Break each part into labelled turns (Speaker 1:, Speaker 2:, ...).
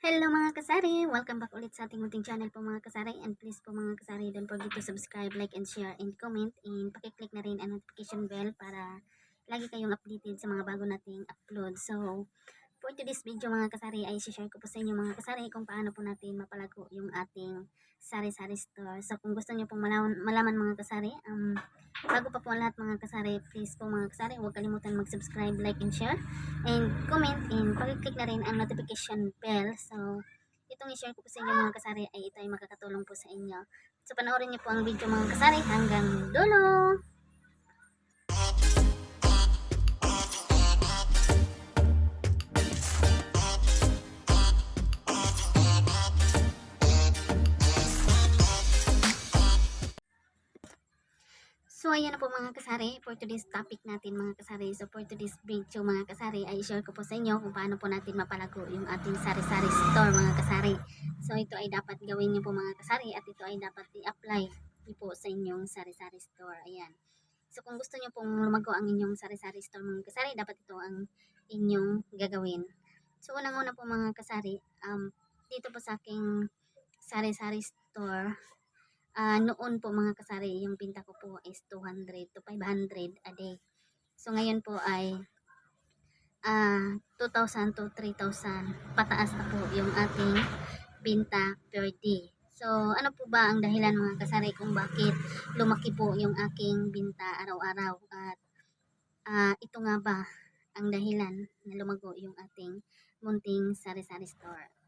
Speaker 1: Hello mga kasari! Welcome back ulit sa ating munting channel po mga kasari and please po mga kasari don't forget to subscribe, like and share and comment and pakiclick na rin ang notification bell para lagi kayong updated sa mga bago nating upload. So, for today's video mga kasari ay share ko po sa inyo mga kasari kung paano po natin mapalago yung ating sari-sari store. So, kung gusto niyo pong malaman, malaman mga kasari, um, bago pa po lahat mga kasari, please po mga kasari, huwag kalimutan mag-subscribe, like and share and comment and pakiclick na rin ang notification bell. So, itong i-share ko po sa inyo mga kasari ay ito ay makakatulong po sa inyo. So, panoorin niyo po ang video mga kasari hanggang dulo! Ayan na po mga kasari for today's topic natin mga kasari. So, for today's video mga kasari ay share ko po sa inyo kung paano po natin mapalago yung ating sari-sari store mga kasari. So, ito ay dapat gawin niyo po mga kasari at ito ay dapat i-apply niyo po sa inyong sari-sari store. Ayan. So, kung gusto niyo pong lumago ang inyong sari-sari store mga kasari, dapat ito ang inyong gagawin. So, unang-una po mga kasari, um, dito po sa aking sari-sari store, Ah, noon po mga kasari, yung pinta ko po is 200 to 500 a day. So ngayon po ay ah 2,000 to 3,000 pataas na po yung ating binta per day. So ano po ba ang dahilan mga kasari kung bakit lumaki po yung aking binta araw-araw at ah ito nga ba ang dahilan na lumago yung ating munting sari-sari store.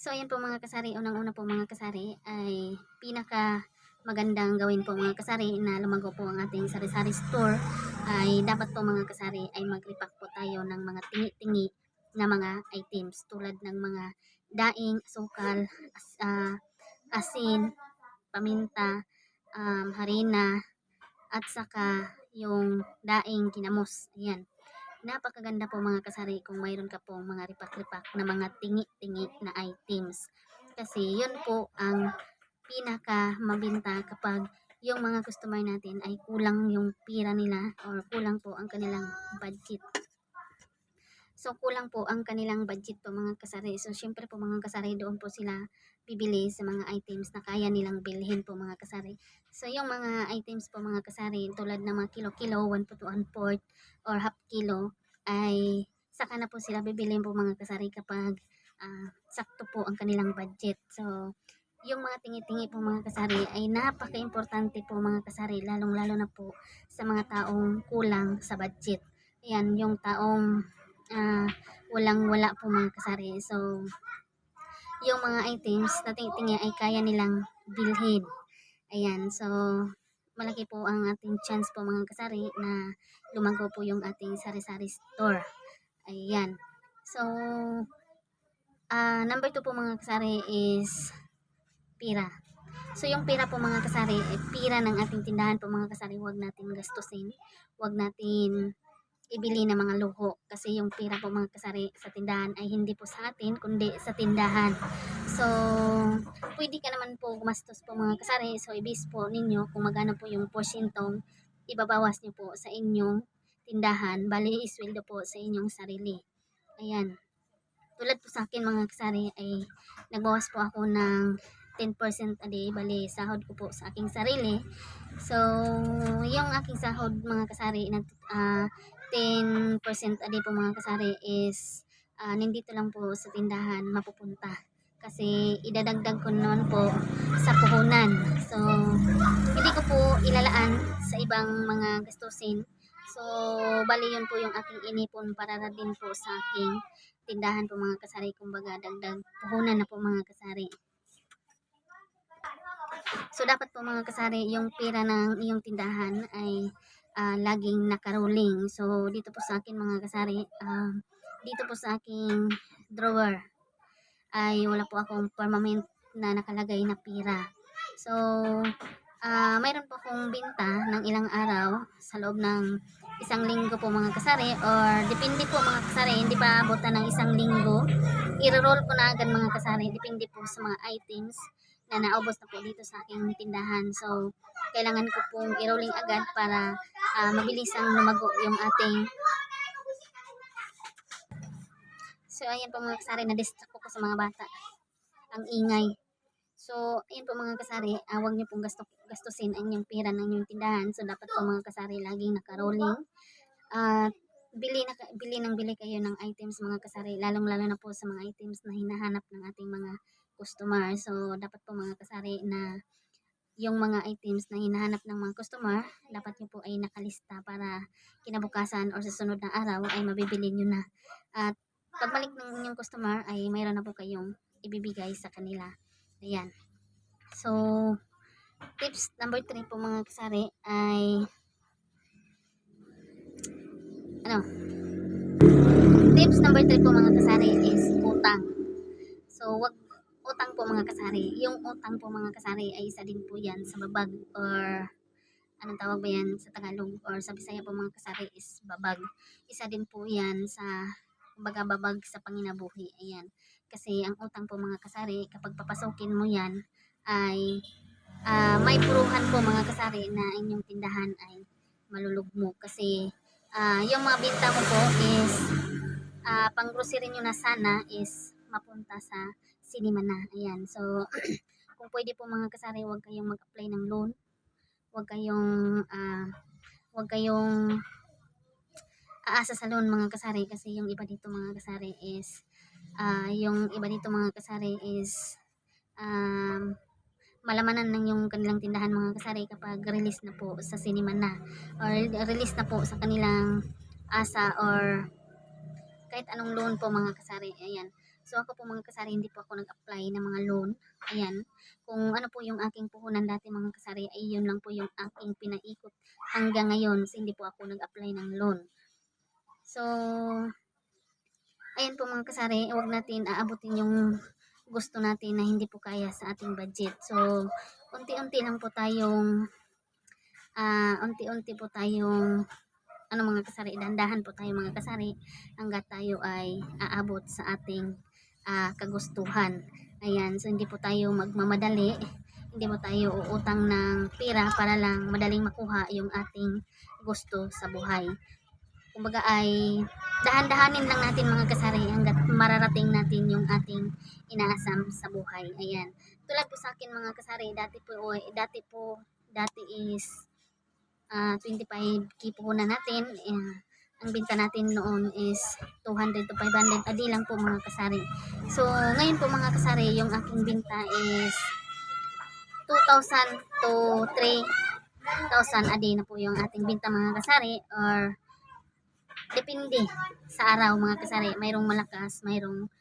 Speaker 1: So, ayan po mga kasari. Unang-una po mga kasari ay pinaka magandang gawin po mga kasari na lumago po ang ating sari-sari store ay dapat po mga kasari ay mag-repack po tayo ng mga tingi-tingi na mga items tulad ng mga daing, asukal, as, ah, asin, paminta, um, harina, at saka yung daing kinamos. Ayan napakaganda po mga kasari kung mayroon ka pong mga ripak-ripak na mga tingi-tingi na items. Kasi yun po ang pinaka mabinta kapag yung mga customer natin ay kulang yung pira nila or kulang po ang kanilang budget. So, kulang po ang kanilang budget po mga kasari. So, syempre po mga kasari, doon po sila bibili sa mga items na kaya nilang bilhin po mga kasari. So, yung mga items po mga kasari, tulad ng mga kilo-kilo, 1 to 1 fourth, or half kilo, ay saka na po sila bibili po mga kasari kapag ah, sakto po ang kanilang budget. So, yung mga tingi-tingi po mga kasari ay napaka-importante po mga kasari, lalong-lalo na po sa mga taong kulang sa budget. Ayan, yung taong ah, walang-wala po mga kasari. So, yung mga items na tingi ay kaya nilang bilhin. Ayan, so, malaki po ang ating chance po mga kasari na lumago po yung ating sari-sari store. Ayan. So, ah number 2 po mga kasari is pira. So, yung pira po mga kasari, eh, pira ng ating tindahan po mga kasari, huwag natin gastusin. Huwag natin ibili ng mga luho kasi yung pira po mga kasari sa tindahan ay hindi po sa atin kundi sa tindahan. So, pwede ka naman po gumastos po mga kasari. So, ibis po ninyo kung magano po yung porsyentong ibabawas niyo po sa inyong tindahan. Bali, isweldo po sa inyong sarili. Ayan. Tulad po sa akin mga kasari ay nagbawas po ako ng 10% a day. Bali, sahod ko po sa aking sarili. So, yung aking sahod mga kasari na ah, 10% a day po mga kasari is ah, nandito lang po sa tindahan mapupunta. Kasi idadagdag ko noon po sa puhunan. So, hindi ko po ilalaan sa ibang mga gastusin. So, bali yun po yung aking inipon para na din po sa aking tindahan po mga kasari. Kumbaga, dagdag puhunan na po mga kasari. So, dapat po mga kasari, yung pera ng iyong tindahan ay ah, laging nakaruling. So, dito po sa akin mga kasari, ah, dito po sa aking drawer ay wala po akong permanent na nakalagay na pira. So, ah mayroon po akong binta ng ilang araw sa loob ng isang linggo po mga kasari or depende po mga kasari, hindi pa abutan ng isang linggo. I-roll ko na agad mga kasari, depende po sa mga items na naubos na po dito sa aking tindahan. So, kailangan ko pong i-rolling agad para ah, mabilis ang lumago yung ating So, ayan po mga kasari, na-distract ko sa mga bata. Ang ingay. So, ayan po mga kasari, ah, huwag niyo pong gasto, gastusin ang inyong pera ng inyong tindahan. So, dapat po mga kasari, laging naka-rolling. At, bili, na, bili ng bili kayo ng items mga kasari, lalong-lalo na po sa mga items na hinahanap ng ating mga customer. So, dapat po mga kasari na yung mga items na hinahanap ng mga customer, dapat nyo po ay nakalista para kinabukasan or sa sunod na araw ay mabibili nyo na. At pagbalik ng inyong customer ay mayroon na po kayong ibibigay sa kanila. Ayan. So, tips number 3 po mga kasari ay ano? Tips number 3 po mga kasari is utang. So, wag utang po mga kasari. Yung utang po mga kasari ay isa din po yan sa babag or anong tawag ba yan sa Tagalog or sa Bisaya po mga kasari is babag. Isa din po yan sa kumbaga babag sa panginabuhi. Ayan. Kasi ang utang po mga kasari, kapag papasukin mo yan, ay ah, may puruhan po mga kasari na inyong tindahan ay malulugmo. Kasi ah, yung mga binta mo po is ah, pang grocery nyo na sana is mapunta sa cinema na. Ayan. So, kung pwede po mga kasari, huwag kayong mag-apply ng loan. Huwag kayong, ah, huwag kayong aasa sa loan mga kasari kasi yung iba dito mga kasari is, ah, yung iba dito mga kasari is, um, malamanan ng yung kanilang tindahan mga kasari kapag release na po sa cinema na or release na po sa kanilang asa or kahit anong loan po mga kasari. Ayan. So ako po mga kasari, hindi po ako nag-apply ng mga loan. Ayan. Kung ano po yung aking puhunan dati mga kasari, ay yun lang po yung aking pinaikot hanggang ngayon. So hindi po ako nag-apply ng loan. So, ayan po mga kasari, huwag natin aabutin yung gusto natin na hindi po kaya sa ating budget. So, unti-unti lang po tayong, ah, unti-unti po tayong, ano mga kasari, dandahan po tayo mga kasari hanggat tayo ay aabot sa ating ah, kagustuhan. Ayan, so hindi po tayo magmamadali, hindi po tayo uutang ng pera para lang madaling makuha yung ating gusto sa buhay. Kumbaga ay dahan-dahanin lang natin mga kasari hanggat mararating natin yung ating inaasam sa buhay. Ayan. Tulad po sa akin mga kasari, dati po, dati po, dati is ah 25 kipo na natin. Eh, ang binta natin noon is 200 to 500 a day lang po mga kasari. So, ngayon po mga kasari, yung aking binta is 2,000 to 3,000 a day na po yung ating binta mga kasari or depende sa araw mga kasari. Mayroong malakas, mayroong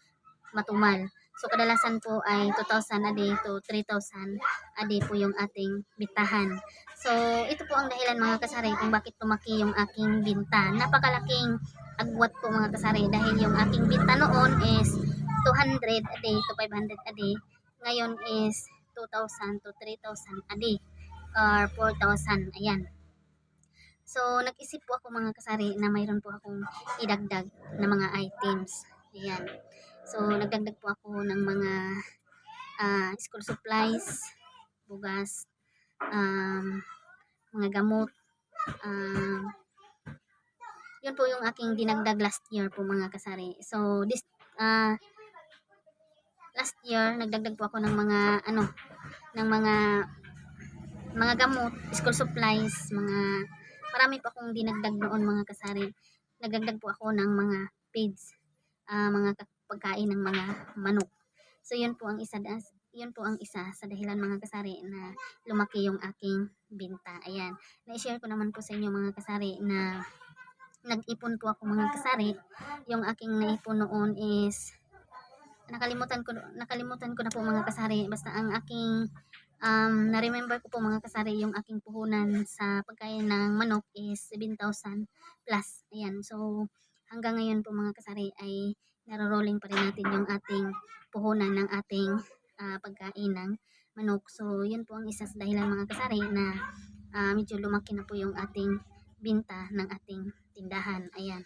Speaker 1: matumal. So, kadalasan po ay 2,000 a day to 3,000 a day po yung ating bintahan. So, ito po ang dahilan mga kasari kung bakit tumaki yung aking binta. Napakalaking agwat po mga kasari dahil yung aking binta noon is 200 a day to 500 a day. Ngayon is 2,000 to 3,000 a day or 4,000. Ayan. So, nag-isip po ako mga kasari na mayroon po akong idagdag na mga items. Ayan. So, nagdagdag po ako ng mga ah, school supplies, bugas, um, mga gamot. Um, yun po yung aking dinagdag last year po mga kasari. So, this, ah, last year, nagdagdag po ako ng mga, ano, ng mga, mga gamot, school supplies, mga, marami po akong dinagdag noon mga kasari. Nagdagdag po ako ng mga feeds, ah, mga pagkain ng mga manok. So, yun po ang isa, yun po ang isa sa dahilan mga kasari na lumaki yung aking binta. Ayan. Na-share ko naman po sa inyo mga kasari na nag-ipon po ako mga kasari. Yung aking naipon noon is nakalimutan ko nakalimutan ko na po mga kasari basta ang aking um, na-remember ko po mga kasari yung aking puhunan sa pagkain ng manok is 7,000 plus. Ayan. So hanggang ngayon po mga kasari ay naro-rolling pa rin natin yung ating puhunan ng ating ah, pagkain ng manok. So, yun po ang isa sa dahilan mga kasari na ah, medyo lumaki na po yung ating binta ng ating tindahan. Ayan.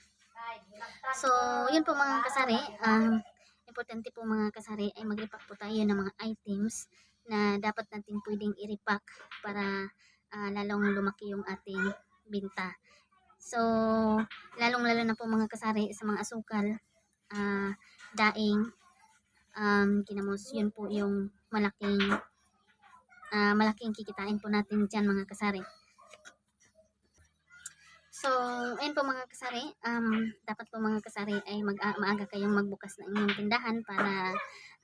Speaker 1: So, yun po mga kasari. Um, importante po mga kasari ay mag-repack po tayo ng mga items na dapat natin pwedeng i-repack para ah, lalong lumaki yung ating binta. So, lalong lalo na po mga kasari sa mga asukal, ah, daing, um, kinamos, yun po yung malaking ah, malaking kikitain po natin dyan mga kasari. So, ayun po mga kasari, um, dapat po mga kasari ay mag ah, maaga kayong magbukas ng inyong tindahan para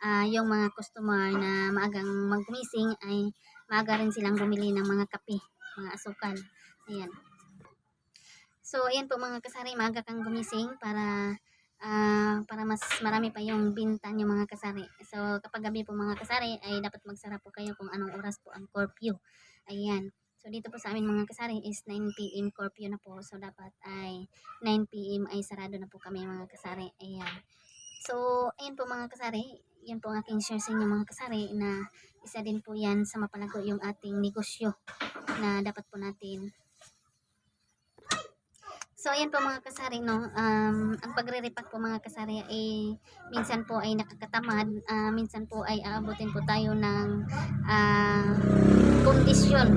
Speaker 1: ah, yung mga customer na maagang maggumising ay maaga rin silang bumili ng mga kape, mga asukal. Ayan. So, ayan po mga kasari, maaga kang gumising para mas marami pa yung binta nyo mga kasari. So, kapag gabi po mga kasari, ay dapat magsara po kayo kung anong oras po ang curfew. Ayan. So, dito po sa amin mga kasari is 9 p.m. curfew na po. So, dapat ay 9 p.m. ay sarado na po kami mga kasari. Ayan. So, ayan po mga kasari. Yan po ang aking share sa inyo mga kasari na isa din po yan sa mapalago yung ating negosyo na dapat po natin So, ayan po mga kasari, no? Um, ang pagre-repack po mga kasari ay minsan po ay nakakatamad, ah, minsan po ay aabutin po tayo ng ah, kondisyon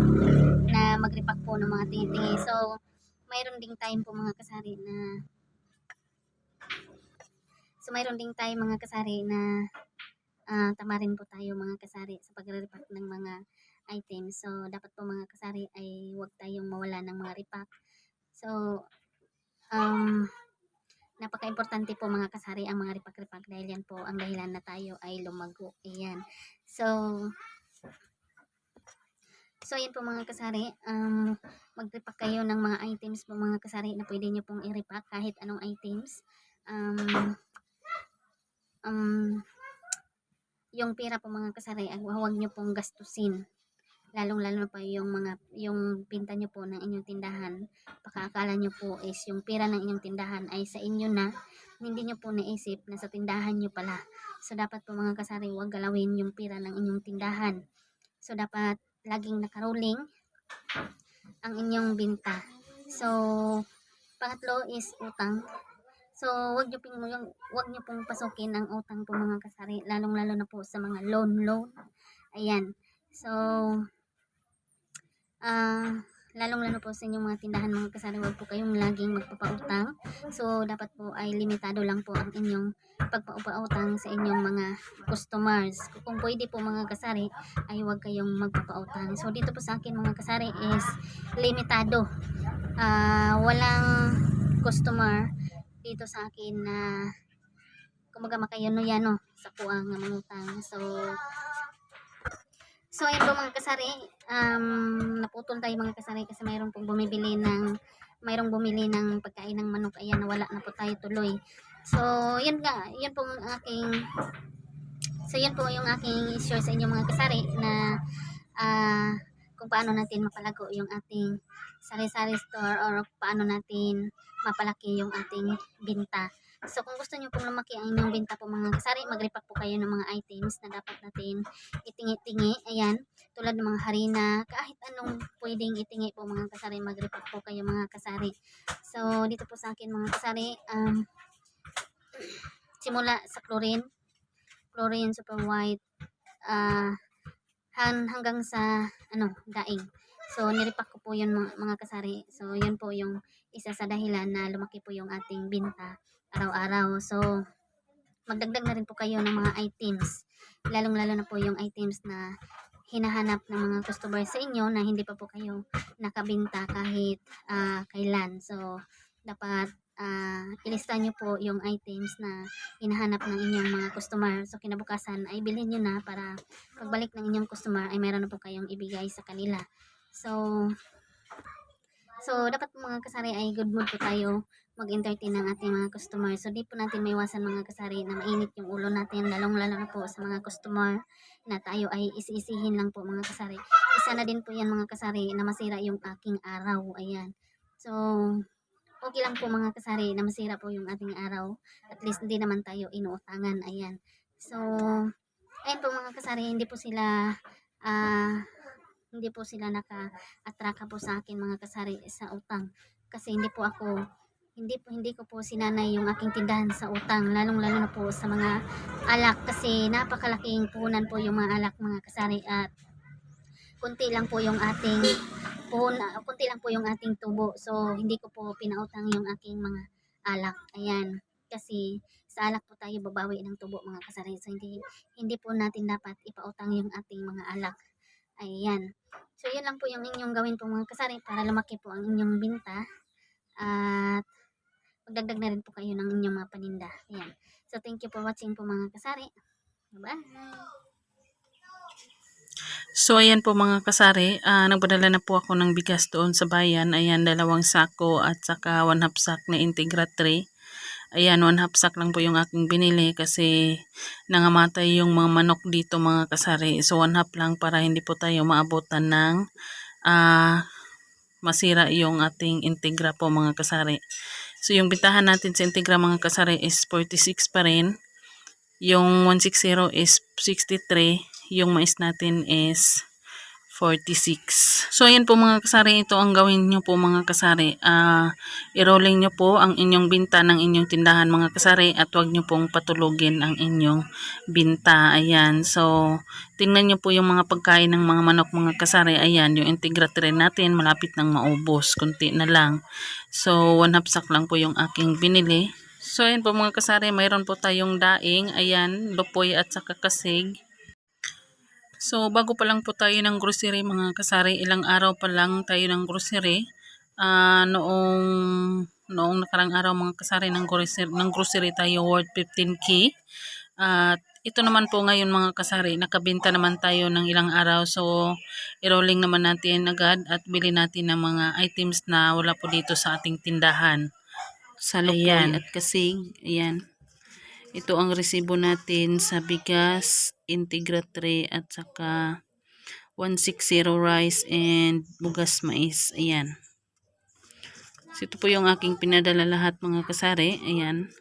Speaker 1: na mag-repack po ng mga tingi So, mayroon ding time po mga kasari na So, mayroon ding time mga kasari na ah, tamarin po tayo mga kasari sa pagre-repack ng mga items. So, dapat po mga kasari ay huwag tayong mawala ng mga repack. So, um, napaka-importante po mga kasari ang mga ripak-ripak dahil yan po ang dahilan na tayo ay lumago. Ayan. So, so yan po mga kasari, um, mag-repack kayo ng mga items po mga kasari na pwede nyo pong i-repack kahit anong items. Um, um, yung pera po mga kasari, ay huwag nyo pong gastusin lalong-lalo pa yung mga yung pinta nyo po ng inyong tindahan. Pakakala nyo po is yung pera ng inyong tindahan ay sa inyo na hindi nyo po naisip na sa tindahan nyo pala. So dapat po mga kasari huwag galawin yung pera ng inyong tindahan. So dapat laging nakaroling ang inyong binta. So pangatlo is utang. So wag nyo yung wag nyo pong pasukin ang utang po mga kasari lalong-lalo na po sa mga loan loan. Ayan. So ah lalong-lalo po sa inyong mga tindahan mga kasari, huwag po kayong laging magpapautang. So, dapat po ay limitado lang po ang inyong pagpapautang sa inyong mga customers. Kung pwede po mga kasari, ay huwag kayong magpapautang. So, dito po sa akin mga kasari is limitado. Ah, walang customer dito sa akin na kumaga makayano-yano sa kuang nga mangutang. So, So, ayun po mga kasari, um, naputol tayo mga kasari kasi mayroon pong bumibili ng, mayroong bumili ng pagkain ng manok. Ayan, nawala na po tayo tuloy. So, yun nga, yun po ang aking, so yun po yung aking share sa inyo mga kasari na, ah, kung paano natin mapalago yung ating sari-sari store or paano natin mapalaki yung ating binta. So, kung gusto nyo pong lumaki ang inyong binta po mga kasari, mag-repack po kayo ng mga items na dapat natin itingi-tingi. Ayan, tulad ng mga harina, kahit anong pwedeng itingi po mga kasari, mag-repack po kayo mga kasari. So, dito po sa akin mga kasari, um, simula sa chlorine, chlorine, super white, ah, han, hanggang sa, ano, daing. So, nirepack ko po yun mga, mga kasari. So, yun po yung isa sa dahilan na lumaki po yung ating binta araw-araw. So, magdagdag na rin po kayo ng mga items. Lalong-lalo na po yung items na hinahanap ng mga customer sa inyo na hindi pa po kayo nakabinta kahit ah, kailan. So, dapat ah, ilista nyo po yung items na hinahanap ng inyong mga customer. So, kinabukasan ay bilhin nyo na para pagbalik ng inyong customer ay meron na po kayong ibigay sa kanila. So, so dapat mga kasari ay good mood po tayo mag-entertain ng ating mga customer. So, di po natin maiwasan mga kasari na mainit yung ulo natin, lalong-lalo na po sa mga customer na tayo ay isi-isihin lang po mga kasari. Isa na din po yan mga kasari na masira yung aking araw. Ayan. So, okay lang po mga kasari na masira po yung ating araw. At least hindi naman tayo inuutangan. Ayan. So, ayun po mga kasari, hindi po sila ah hindi po sila naka-atraka po sa akin mga kasari sa utang. Kasi hindi po ako hindi po hindi ko po sinanay yung aking tindahan sa utang lalong lalo na po sa mga alak kasi napakalaking puhunan po yung mga alak mga kasari at kunti lang po yung ating puhun kunti lang po yung ating tubo so hindi ko po pinautang yung aking mga alak ayan kasi sa alak po tayo babawi ng tubo mga kasari. So hindi hindi po natin dapat ipautang yung ating mga alak. Ayan. So yun lang po yung inyong gawin po mga kasari para lumaki po ang inyong binta at magdagdag na rin po kayo ng inyong mga paninda. Ayan. So thank you for watching po mga kasari. Bye.
Speaker 2: So, ayan po mga kasari, ah, nagpadala na po ako ng bigas doon sa bayan. Ayan, dalawang sako at saka one half sack na Integra 3. Ayan, one half sack lang po yung aking binili kasi nangamatay yung mga manok dito mga kasari. So, one half lang para hindi po tayo maabutan ng ah, masira yung ating Integra po mga kasari. So, yung bintahan natin sa mga kasari is 46 pa rin. Yung 160 is 63. Yung mais natin is 46. So, ayan po mga kasari. Ito ang gawin nyo po mga kasari. Ah, i-rolling nyo po ang inyong binta ng inyong tindahan mga kasari at wag nyo pong patulugin ang inyong binta. Ayan. So, tingnan nyo po yung mga pagkain ng mga manok mga kasari. Ayan, yung integrator natin malapit nang maubos. Kunti na lang. So, one half sack lang po yung aking binili. So, ayan po mga kasari, mayroon po tayong daing, ayan, lupoy at saka kasig. So, bago pa lang po tayo ng grocery mga kasari, ilang araw pa lang tayo ng grocery. Ah, noong noong nakarang araw mga kasari ng grocery, ng grocery tayo worth 15k. At ito naman po ngayon mga kasari, nakabenta naman tayo ng ilang araw. So, i-rolling naman natin agad at bili natin ng mga items na wala po dito sa ating tindahan sa Ayan. at kasig. Ayan. Ito ang resibo natin sa bigas, Integra 3 at saka 160 rice and bugas mais. Ayan. So, ito po yung aking pinadala lahat mga kasari. Ayan.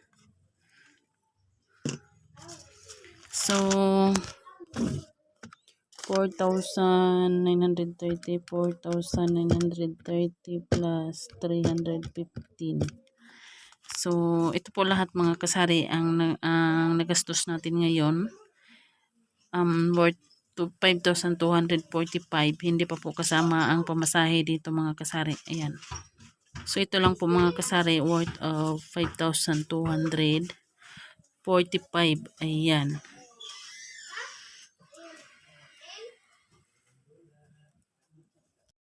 Speaker 2: So, 4,930, 4,930 plus 315. So, ito po lahat mga kasari ang, ang nagastos natin ngayon. Um, worth to 5,245. Hindi pa po kasama ang pamasahe dito mga kasari. Ayan. So, ito lang po mga kasari worth of 5,245. Ayan.